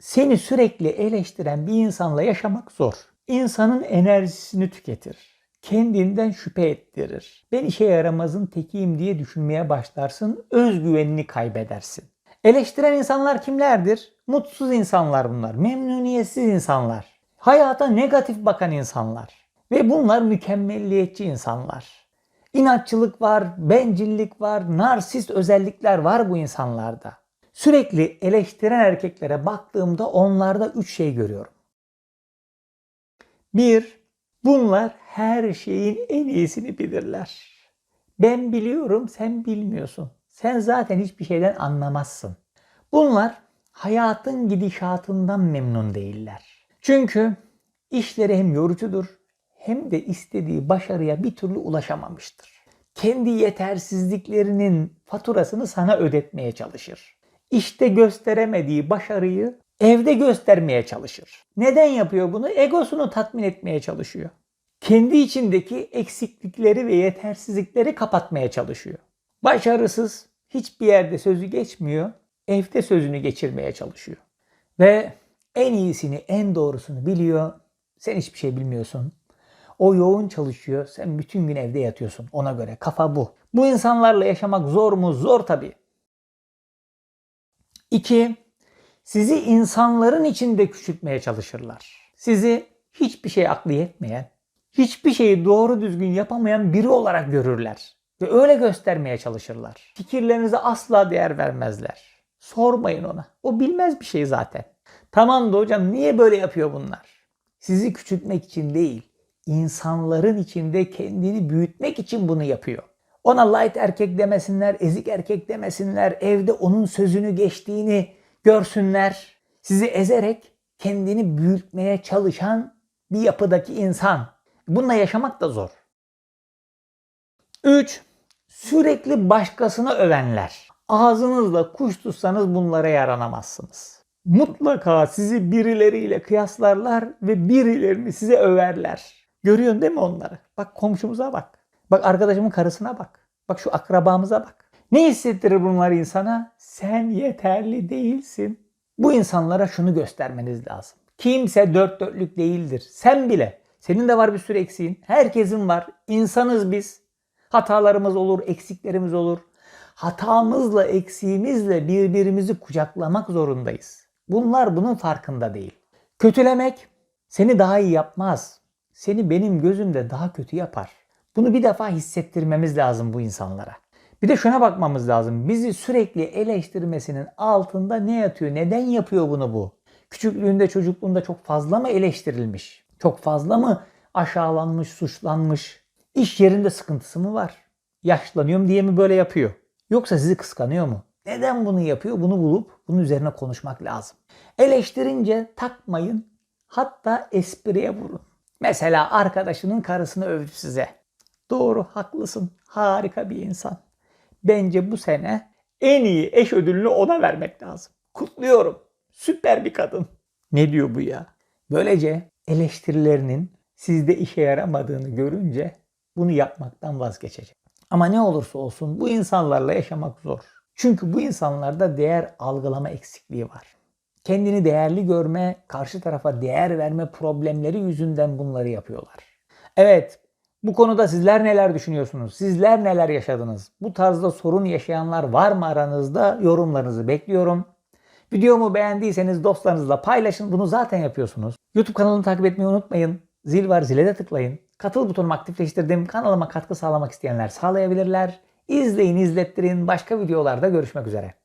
Seni sürekli eleştiren bir insanla yaşamak zor. İnsanın enerjisini tüketir. Kendinden şüphe ettirir. Ben işe yaramazın tekiyim diye düşünmeye başlarsın. Özgüvenini kaybedersin. Eleştiren insanlar kimlerdir? Mutsuz insanlar bunlar. Memnuniyetsiz insanlar. Hayata negatif bakan insanlar. Ve bunlar mükemmelliyetçi insanlar. İnatçılık var, bencillik var, narsist özellikler var bu insanlarda. Sürekli eleştiren erkeklere baktığımda onlarda üç şey görüyorum. Bir, bunlar her şeyin en iyisini bilirler. Ben biliyorum, sen bilmiyorsun. Sen zaten hiçbir şeyden anlamazsın. Bunlar hayatın gidişatından memnun değiller. Çünkü işleri hem yorucudur hem de istediği başarıya bir türlü ulaşamamıştır. Kendi yetersizliklerinin faturasını sana ödetmeye çalışır. İşte gösteremediği başarıyı evde göstermeye çalışır. Neden yapıyor bunu? Egosunu tatmin etmeye çalışıyor. Kendi içindeki eksiklikleri ve yetersizlikleri kapatmaya çalışıyor. Başarısız, hiçbir yerde sözü geçmiyor, evde sözünü geçirmeye çalışıyor. Ve en iyisini, en doğrusunu biliyor. Sen hiçbir şey bilmiyorsun. O yoğun çalışıyor. Sen bütün gün evde yatıyorsun. Ona göre kafa bu. Bu insanlarla yaşamak zor mu? Zor tabii. İki, sizi insanların içinde küçültmeye çalışırlar. Sizi hiçbir şey aklı yetmeyen, hiçbir şeyi doğru düzgün yapamayan biri olarak görürler. Ve öyle göstermeye çalışırlar. Fikirlerinize asla değer vermezler. Sormayın ona. O bilmez bir şey zaten. Tamam da hocam niye böyle yapıyor bunlar? Sizi küçültmek için değil, insanların içinde kendini büyütmek için bunu yapıyor. Ona light erkek demesinler, ezik erkek demesinler, evde onun sözünü geçtiğini görsünler. Sizi ezerek kendini büyütmeye çalışan bir yapıdaki insan. Bununla yaşamak da zor. 3. Sürekli başkasını övenler. Ağzınızla kuş tutsanız bunlara yaranamazsınız. Mutlaka sizi birileriyle kıyaslarlar ve birilerini size överler. Görüyorsun değil mi onları? Bak komşumuza bak. Bak arkadaşımın karısına bak. Bak şu akrabamıza bak. Ne hissettirir bunlar insana? Sen yeterli değilsin. Bu insanlara şunu göstermeniz lazım. Kimse dört dörtlük değildir. Sen bile. Senin de var bir sürü eksiğin. Herkesin var. İnsanız biz. Hatalarımız olur, eksiklerimiz olur. Hatamızla, eksiğimizle birbirimizi kucaklamak zorundayız. Bunlar bunun farkında değil. Kötülemek seni daha iyi yapmaz. Seni benim gözümde daha kötü yapar. Bunu bir defa hissettirmemiz lazım bu insanlara. Bir de şuna bakmamız lazım. Bizi sürekli eleştirmesinin altında ne yatıyor? Neden yapıyor bunu bu? Küçüklüğünde, çocukluğunda çok fazla mı eleştirilmiş? Çok fazla mı aşağılanmış, suçlanmış? İş yerinde sıkıntısı mı var? Yaşlanıyorum diye mi böyle yapıyor? Yoksa sizi kıskanıyor mu? Neden bunu yapıyor? Bunu bulup bunun üzerine konuşmak lazım. Eleştirince takmayın. Hatta espriye vurun. Mesela arkadaşının karısını övdü size. Doğru, haklısın. Harika bir insan. Bence bu sene en iyi eş ödülünü ona vermek lazım. Kutluyorum. Süper bir kadın. Ne diyor bu ya? Böylece eleştirilerinin sizde işe yaramadığını görünce bunu yapmaktan vazgeçecek. Ama ne olursa olsun bu insanlarla yaşamak zor. Çünkü bu insanlarda değer algılama eksikliği var. Kendini değerli görme, karşı tarafa değer verme problemleri yüzünden bunları yapıyorlar. Evet, bu konuda sizler neler düşünüyorsunuz? Sizler neler yaşadınız? Bu tarzda sorun yaşayanlar var mı aranızda? Yorumlarınızı bekliyorum. Videomu beğendiyseniz dostlarınızla paylaşın. Bunu zaten yapıyorsunuz. YouTube kanalını takip etmeyi unutmayın. Zil var zile de tıklayın. Katıl butonumu aktifleştirdim. Kanalıma katkı sağlamak isteyenler sağlayabilirler. İzleyin, izlettirin. Başka videolarda görüşmek üzere.